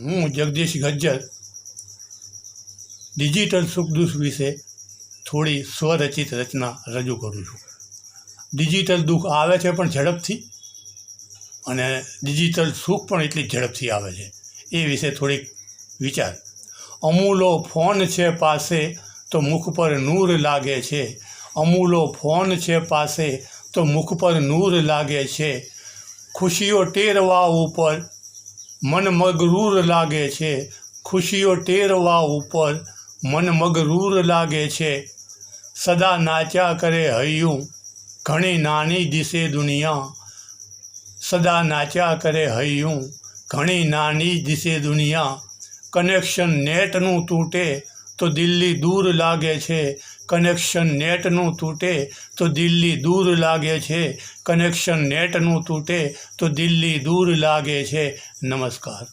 હું જગદીશ ગજ્જર. ડિજિટલ સુખ દુઃખ વિશે થોડી સ્વરચિત રચના રજૂ કરું છું. ડિજિટલ દુઃખ આવે છે પણ ઝડપથી અને ડિજિટલ સુખ પણ એટલી ઝડપથી આવે છે. એ વિશે થોડીક વિચાર. અમૂલો ફોન છે પાસે તો મુખ પર નૂર લાગે છે. અમૂલો ફોન છે પાસે તો મુખ પર નૂર લાગે છે. ખુશીઓ ટેરવા ઉપર મન મગરૂર લાગે છે. ખુશીઓ ટેરવા ઉપર મન મગરૂર લાગે છે. સદા નાચ્યા કરે હૈયું ઘણી નાની દિશે દુનિયા. સદા નાચ્યા કરે હૈયું ઘણી નાની દિશે દુનિયા. કનેક્શન નેટનું તૂટે તો દિલ્હી દૂર લાગે છે. કનેક્શન નેટનું તૂટે તો દિલ્હી દૂર લાગે છે. કનેક્શન નેટનું તૂટે તો દિલ્હી દૂર લાગે છે. નમસ્કાર.